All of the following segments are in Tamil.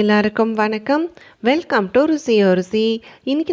எல்லாருக்கும் வணக்கம். வெல்கம் டு ருசியோ ருசி.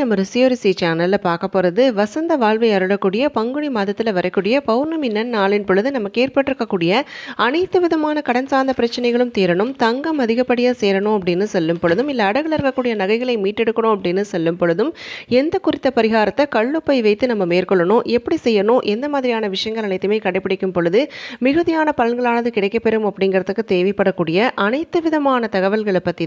நம்ம ருசியோ ருசி சேனலில் பார்க்க போகிறது வசந்த வாழ்வை அருளக்கூடிய பங்குனி மாதத்தில் வரக்கூடிய பௌர்ணமி நன் நாளின் பொழுது நமக்கு ஏற்பட்டிருக்கக்கூடிய அனைத்து விதமான கடன் சார்ந்த பிரச்சனைகளும் தீரணும் தங்கம் அதிகப்படியாக சேரணும் அப்படின்னு சொல்லும் பொழுதும் இல்லை அடகில் இருக்கக்கூடிய நகைகளை மீட்டெடுக்கணும் அப்படின்னு சொல்லும் பொழுதும் எந்த குறித்த பரிகாரத்தை கல்லுப்பை வைத்து நம்ம மேற்கொள்ளணும் எப்படி செய்யணும் எந்த மாதிரியான விஷயங்கள் அனைத்துமே கடைபிடிக்கும் பொழுது மிகுதியான பலன்களானது கிடைக்கப்பெறும் அப்படிங்கிறதுக்கு தேவைப்படக்கூடிய அனைத்து விதமான தகவல்களை பற்றி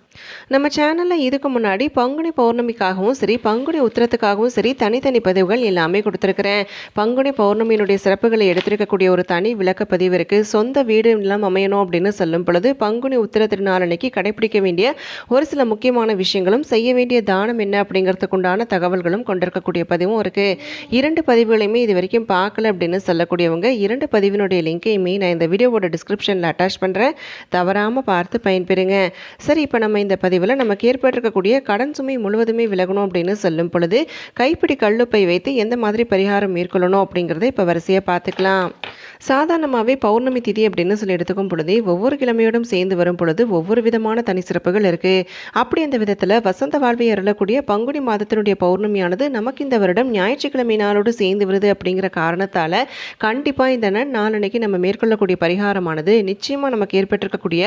நம்ம சேனலில் இதுக்கு முன்னாடி பங்குனி பௌர்ணமிக்காகவும் சரி பங்குனி உத்திரத்துக்காகவும் சரி தனித்தனி பதிவுகள் எல்லாமே கொடுத்துருக்குறேன். பங்குனி பௌர்ணமியினுடைய சிறப்புகளை எடுத்திருக்கக்கூடிய ஒரு தனி விளக்கப்பதிவு இருக்குது சொந்த வீடு எல்லாம் அமையணும் அப்படின்னு சொல்லும் பொழுது பங்குனி உத்திர திருநாளன்னைக்கு கடைபிடிக்க வேண்டிய ஒரு சில முக்கியமான விஷயங்களும் செய்ய வேண்டிய தானம் என்ன அப்படிங்கிறதுக்கு உண்டான தகவல்களும் கொண்டிருக்கக்கூடிய பதிவும் இருக்குது இரண்டு பதிவுகளையுமே இது வரைக்கும் பார்க்கல அப்படின்னு சொல்லக்கூடியவங்க இரண்டு பதிவினுடைய லிங்கையுமே நான் இந்த வீடியோவோட டிஸ்கிரிப்ஷனில் அட்டாச் பண்ணுறேன் தவறாமல் பார்த்து பயன்பெறுங்க. சரி இப்போ நம்ம இந்த பதிவில் நமக்கு ஏற்பட்டிருக்கக்கூடிய கடன் சுமை முழுவதுமே விலகணும் அப்படின்னு சொல்லும் பொழுது கைப்பிடி கல்லுப்பை வைத்து எந்த மாதிரி பரிகாரம் மேற்கொள்ளணும் அப்படிங்கிறத இப்போ வரிசையாக பார்த்துக்கலாம். சாதாரணமாகவே பௌர்ணமி திதி அப்படின்னு சொல்லி எடுத்துக்கும் பொழுதே ஒவ்வொரு கிழமையோடும் சேர்ந்து வரும் பொழுது ஒவ்வொரு விதமான தனி சிறப்புகள் இருக்குது அப்படி அந்த விதத்தில் வசந்த வாழ்வை அருளக்கூடிய பங்குனி மாதத்தினுடைய பௌர்ணமியானது நமக்கு இந்த வருடம் ஞாயிற்றுக்கிழமை நாளோடு சேர்ந்து வருது அப்படிங்கிற காரணத்தால் கண்டிப்பாக இந்த நன் நாளன்னைக்கு நம்ம மேற்கொள்ளக்கூடிய பரிகாரமானது நிச்சயமாக நமக்கு ஏற்பட்டிருக்கக்கூடிய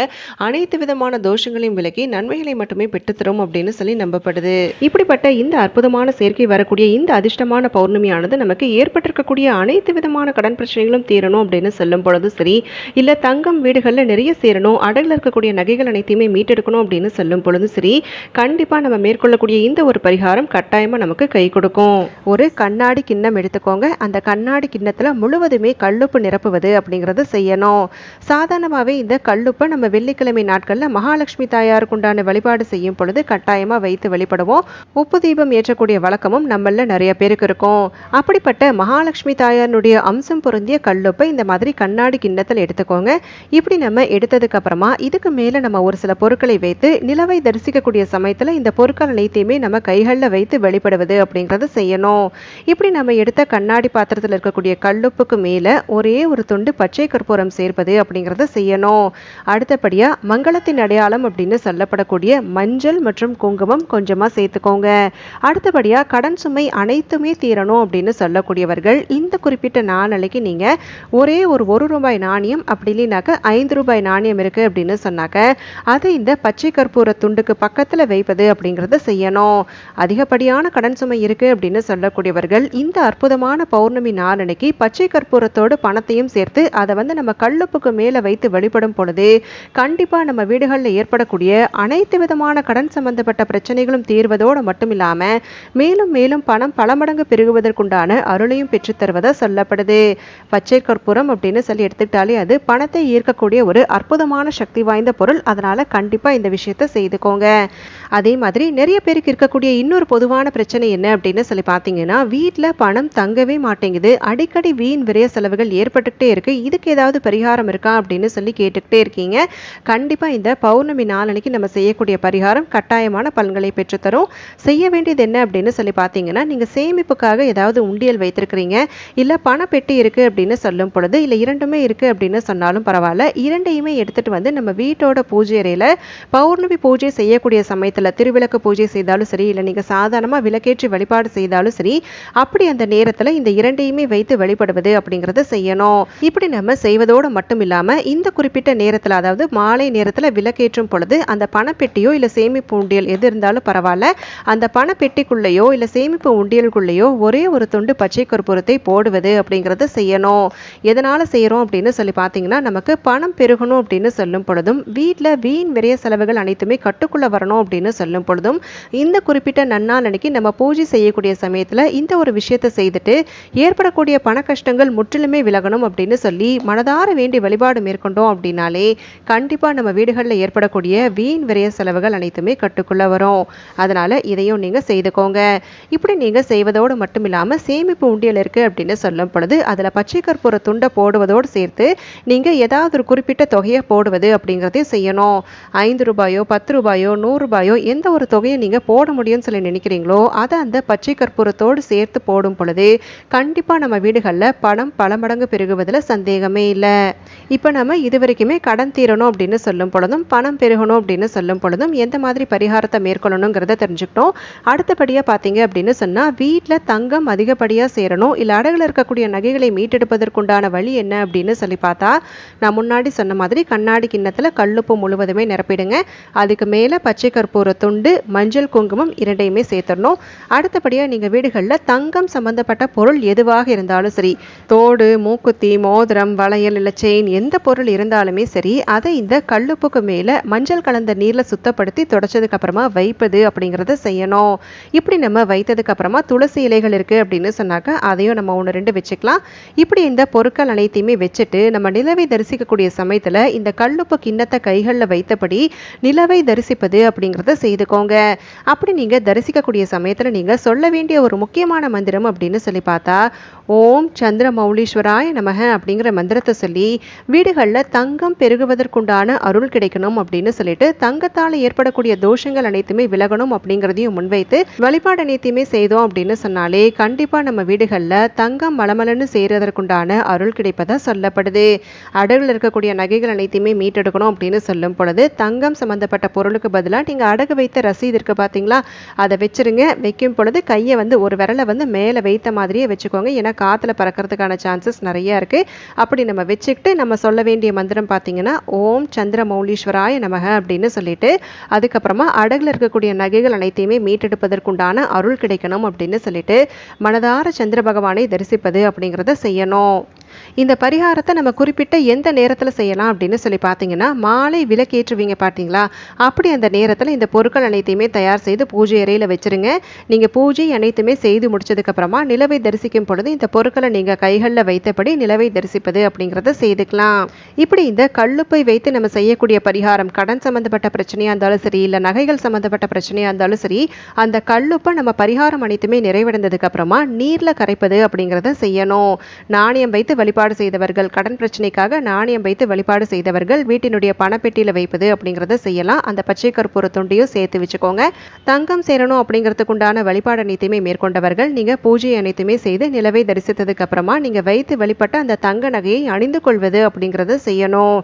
அனைத்து விதமான தோஷங்களையும் விலக்கி நன்மைகளை மட்டுமே பெற்றுத்தரும் அப்படின்னு சொல்லி நம்பப்படுது. இப்படிப்பட்ட இந்த அற்புதமான சேர்க்கை வரக்கூடிய இந்த அதிர்ஷ்டமான பௌர்ணமியானது நமக்கு ஏற்பட்டிருக்கக்கூடிய அனைத்து விதமான கடன் பிரச்சனைகளும் தீரணும் அப்படின்னு சொல்லும் பொழுது சரி இல்லை தங்கம் வீடுகளில் நிறைய சேரணும் அடகில் இருக்கக்கூடிய நகைகள் அனைத்தையுமே மீட்டெடுக்கணும் அப்படின்னு சொல்லும் பொழுது சரி கண்டிப்பாக நம்ம மேற்கொள்ளக்கூடிய இந்த ஒரு பரிகாரம் கட்டாயமாக நமக்கு கை கொடுக்கும். ஒரு கண்ணாடி கிண்ணம் எடுத்துக்கோங்க. அந்த கண்ணாடி கிண்ணத்தில் முழுவதுமே கல்லுப்பு நிரப்புவது அப்படிங்கிறது செய்யணும். சாதாரணமாகவே இந்த கல்லுப்பை நம்ம வெள்ளிக்கிழமை நாட்களில் மகாலட்சுமி தாயாருக்கு உண்டான வழிபாடு செய்யும் பொழுது கட்டாயமாக வைத்து வழிபடுவோம். உப்பு தீபம் ஏற்றக்கூடிய வழக்கமும் நம்மள நிறைய பேருக்கு இருக்கும். அப்படிப்பட்ட மகாலட்சுமி தாயாருடைய அம்சம் பொருந்திய கல்லுப்பை இந்த மாதிரி கண்ணாடி கிண்ணத்தில் எடுத்துக்கோங்க. இப்படி நம்ம எடுத்ததுக்கு அப்புறமா இதுக்கு மேலே நம்ம ஒரு சில பொருட்களை வைத்து நிலவை தரிசிக்கக்கூடிய சமயத்தில் இந்த பொருட்கள் அனைத்தையுமே நம்ம கைகளில் வைத்து வெளிப்படுவது அப்படிங்கிறத செய்யணும். இப்படி நம்ம எடுத்த கண்ணாடி பாத்திரத்தில் இருக்கக்கூடிய கல்லுப்புக்கு மேலே ஒரே ஒரு துண்டு பச்சை கற்பூரம் சேர்ப்பது அப்படிங்கிறத செய்யணும். அடுத்தபடியாக மங்களத்தின் அடையாளம் அப்படின்னு சொல்லப்படக்கூடிய மஞ்சள் மற்றும் குங்குமம் கொஞ்சமாக சேர்த்துக்கோங்க. அடுத்தபடியாக கடன் சுமை அனைத்துமே தீரணும் அப்படின்னு சொல்லக்கூடியவர்கள் இந்த குறிப்பிட்ட நாளைக்கு நீங்கள் ஒரே ஒரு ஒரு ரூபாய் நாணயம் அப்படி இல்லைனாக்க ஐந்து ரூபாய் நாணயம் இருக்குது அப்படின்னு சொன்னாக்க அதை இந்த பச்சை கற்பூர துண்டுக்கு பக்கத்தில் வைப்பது அப்படிங்கிறத செய்யணும். அதிகப்படியான கடன் சுமை இருக்குது அப்படின்னு சொல்லக்கூடியவர்கள் இந்த அற்புதமான பௌர்ணமி நாளனைக்கு பச்சை கற்பூரத்தோடு பணத்தையும் சேர்த்து அதை வந்து நம்ம கல்லுப்புக்கு மேலே வைத்து வழிபடும் பொழுது கண்டிப்பாக நம்ம வீடுகளில் ஏற்படக்கூடிய அனைத்து விதமான கடன் சம்பந்தப்பட்ட பிரச்சனைகளும் தீர்வதோடு மட்டும் இல்லாமல் மேலும் மேலும் பணம் பல மடங்கு பெருகுவதற்குண்டான அருளையும் பெற்றுத்தருவதா சொல்லப்படுது. பச்சை கற்பூர கற்பூரம் அப்படின்னு சொல்லி எடுத்துக்கிட்டாலே அது பணத்தை ஈர்க்கக்கூடிய ஒரு அற்புதமான சக்தி வாய்ந்த பொருள். அதனால கண்டிப்பா இந்த விஷயத்த செய்துக்கோங்க. அதே மாதிரி நிறைய பேருக்கு இருக்கக்கூடிய இன்னொரு பொதுவான பிரச்சனை என்ன அப்படின்னு சொல்லி பார்த்தீங்கன்னா வீட்டில் பணம் தங்கவே மாட்டேங்குது. அடிக்கடி வீண் விரைய செலவுகள் ஏற்பட்டுக்கிட்டே இருக்குது இதுக்கு ஏதாவது பரிகாரம் இருக்கா அப்படின்னு சொல்லி கேட்டுக்கிட்டே இருக்கீங்க. கண்டிப்பாக இந்த பௌர்ணமி நாளன்னைக்கு நம்ம செய்யக்கூடிய பரிகாரம் கட்டாயமான பலன்களை பெற்றுத்தரும். செய்ய வேண்டியது என்ன அப்படின்னு சொல்லி பார்த்தீங்கன்னா நீங்கள் சேமிப்புக்காக ஏதாவது உண்டியல் வைத்திருக்கிறீங்க. இல்லை பணப்பெட்டி இருக்குது அப்படின்னு சொல்லும் பொழுது இல்லை இரண்டுமே இருக்குது அப்படின்னு சொன்னாலும் பரவாயில்ல. இரண்டையுமே எடுத்துகிட்டு வந்து நம்ம வீட்டோட பூஜை அறையில் பௌர்ணமி பூஜை செய்யக்கூடிய சமயத்தில் திருவிளக்கு பூஜை செய்தாலும் சரி இல்லை நீங்கள் சாதாரணமாக விளக்கேற்றி வழிபாடு செய்தாலும் சரி அப்படி அந்த நேரத்தில் இந்த இரண்டையுமே வைத்து வழிபடுவது அப்படிங்கிறத செய்யணும். இப்படி நம்ம செய்வதோடு மட்டும் இல்லாமல் இந்த குறிப்பிட்ட நேரத்தில் அதாவது மாலை நேரத்தில் விளக்கேற்றும் பொழுது அந்த பணப்பெட்டியோ இல்லை சேமிப்பு உண்டியல் எது இருந்தாலும் பரவாயில்ல அந்த பணப்பெட்டிக்குள்ளேயோ இல்லை சேமிப்பு உண்டியலுக்குள்ளேயோ ஒரே ஒரு துண்டு பச்சை கற்பூரத்தை போடுவது அப்படிங்கிறத செய்யணும். எதனால் செய்கிறோம் அப்படின்னு சொல்லி பார்த்தீங்கன்னா நமக்கு பணம் பெருகணும் அப்படின்னு சொல்லும் பொழுதும் வீட்டில் வீண் விரைய செலவுகள் அனைத்துமே கட்டுக்குள்ளே வரணும் அப்படின்னு அப்படின்னு சொல்லும் பொழுதும் இந்த குறிப்பிட்ட நன்னாள் அன்னைக்கு நம்ம பூஜை செய்யக்கூடிய சமயத்தில் இந்த ஒரு விஷயத்தை செய்துட்டு ஏற்படக்கூடிய பண கஷ்டங்கள் முற்றிலுமே விலகணும் அப்படின்னு சொல்லி மனதார வேண்டி வழிபாடு மேற்கொண்டோம் அப்படின்னாலே கண்டிப்பாக நம்ம வீடுகளில் ஏற்படக்கூடிய வீண் விரைய செலவுகள் அனைத்துமே கட்டுக்குள்ளே வரும். அதனால் இதையும் நீங்கள் செய்துக்கோங்க. இப்படி நீங்கள் செய்வதோடு மட்டும் இல்லாமல் சேமிப்பு உண்டியல் இருக்குது அப்படின்னு சொல்லும் பொழுது அதில் பச்சை கற்பூர துண்டை போடுவதோடு சேர்த்து நீங்கள் ஏதாவது ஒரு குறிப்பிட்ட தொகையை போடுவது அப்படிங்கிறதையும் செய்யணும். ஐந்து ரூபாயோ பத்து ரூபாயோ நூறு தொகையோ எந்த ஒரு தொகையை நீங்கள் போட முடியும்னு சொல்லி நினைக்கிறீங்களோ அதை அந்த பச்சை கற்பூரத்தோடு சேர்த்து போடும் பொழுது கண்டிப்பாக நம்ம வீடுகளில் பணம் பல மடங்கு பெருகுவதில் சந்தேகமே இல்லை. இப்போ நம்ம இது வரைக்குமே கடன் தீரணும் அப்படின்னு சொல்லும் பொழுதும் பணம் பெருகணும் அப்படின்னு சொல்லும் பொழுதும் எந்த மாதிரி பரிகாரத்தை மேற்கொள்ளணுங்கிறத தெரிஞ்சுக்கிட்டோம். அடுத்தபடியாக பார்த்தீங்க அப்படின்னு சொன்னால் வீட்டில் தங்கம் அதிகப்படியாக சேரணும் இல்லை அடகுல இருக்கக்கூடிய நகைகளை மீட்டெடுப்பதற்குண்டான வழி என்ன அப்படின்னு சொல்லி பார்த்தா நான் முன்னாடி சொன்ன மாதிரி கண்ணாடி கிண்ணத்தில் கல்லுப்பு முழுவதுமே நிரப்பிடுங்க. அதுக்கு மேலே பச்சை ஒரு துண்டு மஞ்சள் குங்குமம் இரண்டையுமே சேர்த்துடணும். அடுத்தபடியாக நீங்கள் வீடுகளில் தங்கம் சம்பந்தப்பட்ட பொருள் எதுவாக இருந்தாலும் சரி தோடு மூக்குத்தி மோதிரம் வளையல் இல்லை செயின் எந்த பொருள் இருந்தாலுமே சரி அதை இந்த கல்லுப்புக்கு மேலே மஞ்சள் கலந்த நீரில் சுத்தப்படுத்தி தொடச்சதுக்கு அப்புறமா வைப்பது அப்படிங்கிறத செய்யணும். இப்படி நம்ம வைத்ததுக்கு அப்புறமா துளசி இலைகள் இருக்குது அப்படின்னு சொன்னாக்க அதையும் நம்ம ஒன்று ரெண்டு வச்சுக்கலாம். இப்படி இந்த பொருட்கள் அனைத்தையுமே வச்சுட்டு நம்ம நிலவை தரிசிக்கக்கூடிய சமயத்தில் இந்த கல்லுப்பு கிண்ணத்தை கைகளில் வைத்தபடி நிலவை தரிசிப்பது அப்படிங்கிறத கூட செய்துக்கோங்க. அப்படி நீங்கள் தரிசிக்கக்கூடிய சமயத்தில் நீங்கள் சொல்ல வேண்டிய ஒரு முக்கியமான மந்திரம் அப்படின்னு சொல்லி பார்த்தா ஓம் சந்திர மௌலீஸ்வராய நமக அப்படிங்கிற மந்திரத்தை சொல்லி வீடுகளில் தங்கம் பெருகுவதற்குண்டான அருள் கிடைக்கணும் அப்படின்னு சொல்லிட்டு தங்கத்தால் ஏற்படக்கூடிய தோஷங்கள் அனைத்துமே விலகணும் அப்படிங்கிறதையும் முன்வைத்து வழிபாடு அனைத்தையுமே செய்தோம் அப்படின்னு சொன்னாலே கண்டிப்பாக நம்ம வீடுகளில் தங்கம் மலமலன்னு செய்கிறதற்குண்டான அருள் கிடைப்பதாக சொல்லப்படுது. அடகுல இருக்கக்கூடிய நகைகள் அனைத்தையுமே மீட்டெடுக்கணும் அப்படின்னு சொல்லும் பொழுது தங்கம் சம்பந்தப்பட்ட பொருளுக்கு பதிலாக நீங்கள் அடகு வைத்த ரசீது இருக்கு பார்த்தீங்களா அதை வச்சிருங்க. வைக்கும் பொழுது கையை வந்து ஒரு விரலை வந்து மேலே வைத்த மாதிரியே வச்சுக்கோங்க. ஏன்னா காற்றுல பறக்கிறதுக்கான சான்சஸ் நிறையா இருக்குது அப்படி நம்ம வச்சுக்கிட்டு நம்ம சொல்ல வேண்டிய மந்திரம் பார்த்தீங்கன்னா ஓம் சந்திர மௌலீஸ்வராய நமக அப்படின்னு சொல்லிட்டு அதுக்கப்புறமா அடகுல இருக்கக்கூடிய நகைகள் அனைத்தையுமே மீட்டெடுப்பதற்குண்டான அருள் கிடைக்கணும் அப்படின்னு சொல்லிட்டு மனதார சந்திர பகவானை தரிசிப்பது அப்படிங்கிறத செய்யணும். இந்த பரிகாரத்தை நம்ம குறிப்பிட்ட எந்த நேரத்தில் செய்யலாம் அப்படின்னு சொல்லி பார்த்தீங்கன்னா மாலை விளக்கேற்றுவீங்க பார்த்தீங்களா? அப்படி அந்த நேரத்தில் இந்த பொருட்கள் அனைத்தையுமே தயார் செய்து பூஜை அறையில் வச்சுருங்க. நீங்கள் பூஜை அனைத்துமே செய்து முடிச்சதுக்கப்புறமா நிலவை தரிசிக்கும் பொழுது இந்த பொருட்களை நீங்கள் கைகளில் வைத்தபடி நிலவை தரிசிப்பது அப்படிங்கிறத செய்துக்கலாம். இப்படி இந்த கல்லுப்பை வைத்து நம்ம செய்யக்கூடிய பரிகாரம் கடன் சம்மந்தப்பட்ட பிரச்சனையாக இருந்தாலும் சரி இல்லை நகைகள் சம்மந்தப்பட்ட பிரச்சனையாக இருந்தாலும் சரி அந்த கல்லுப்பை நம்ம பரிகாரம் அனைத்துமே நிறைவடைந்ததுக்கப்புறமா நீரில் கரைப்பது அப்படிங்கிறத செய்யணும். நாணயம் வைத்து வழிபாடு வழிபாடு செய்தவர்கள் கடன் பிரச்சனைக்காக நாணயம் வைத்து வழிபாடு செய்தவர்கள் வீட்டினுடைய பணப்பெட்டியில் வைப்பது அப்படிங்கிறத செய்யலாம். அந்த பச்சை கற்பூர துண்டையும் சேர்த்து வச்சுக்கோங்க. தங்கம் சேரணும் அப்படிங்கிறதுக்கு உண்டான வழிபாடு அனைத்தையுமே மேற்கொண்டவர்கள் நீங்கள் பூஜை அனைத்துமே செய்து நிலவை தரிசித்ததுக்கு அப்புறமா நீங்கள் வைத்து வழிபட்ட அந்த தங்க நகையை அணிந்து கொள்வது அப்படிங்கிறத செய்யணும்.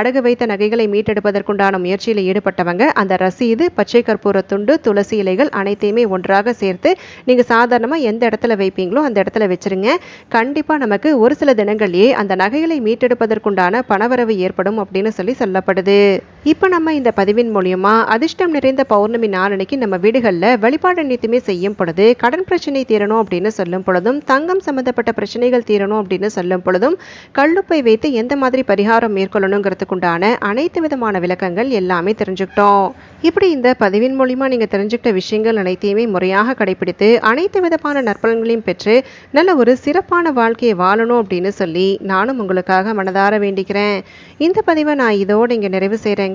அடகு வைத்த நகைகளை மீட்டெடுப்பதற்குண்டான முயற்சியில் ஈடுபட்டவங்க அந்த ரசீது பச்சை கற்பூர துண்டு துளசி இலைகள் அனைத்தையுமே ஒன்றாக சேர்த்து நீங்கள் சாதாரணமாக எந்த இடத்துல வைப்பீங்களோ அந்த இடத்துல வச்சிருங்க. கண்டிப்பாக நமக்கு ஒரு சில தினங்கள் தினங்களிலேயே அந்த நகைகளை மீட்டெடுப்பதற்குண்டான பணவரவு ஏற்படும் அப்படின்னு சொல்லி சொல்லப்படுது. இப்போ நம்ம இந்த பதிவின் மூலியமா அதிர்ஷ்டம் நிறைந்த பௌர்ணமி நாளன்னைக்கு நம்ம வீடுகளில் வழிபாடு அனைத்துமே செய்யும் பொழுது கடன் பிரச்சனை தீரணும் அப்படின்னு சொல்லும் பொழுதும் தங்கம் சம்பந்தப்பட்ட பிரச்சனைகள் தீரணும் அப்படின்னு சொல்லும் பொழுதும் கல்லுப்பை வைத்து எந்த மாதிரி பரிகாரம் மேற்கொள்ளணுங்கிறதுக்குண்டான அனைத்து விதமான விளக்கங்கள் எல்லாமே தெரிஞ்சுக்கிட்டோம். இப்படி இந்த பதிவின் மூலியமா நீங்கள் தெரிஞ்சுக்கிட்ட விஷயங்கள் அனைத்தையுமே முறையாக கடைபிடித்து அனைத்து விதமான நற்பலன்களையும் பெற்று நல்ல ஒரு சிறப்பான வாழ்க்கையை வாழணும் அப்படின்னு சொல்லி நானும் உங்களுக்காக மனதார வேண்டிக்கிறேன். இந்த பதிவை நான் இதோடு இங்கே நிறைவு செய்கிறேங்க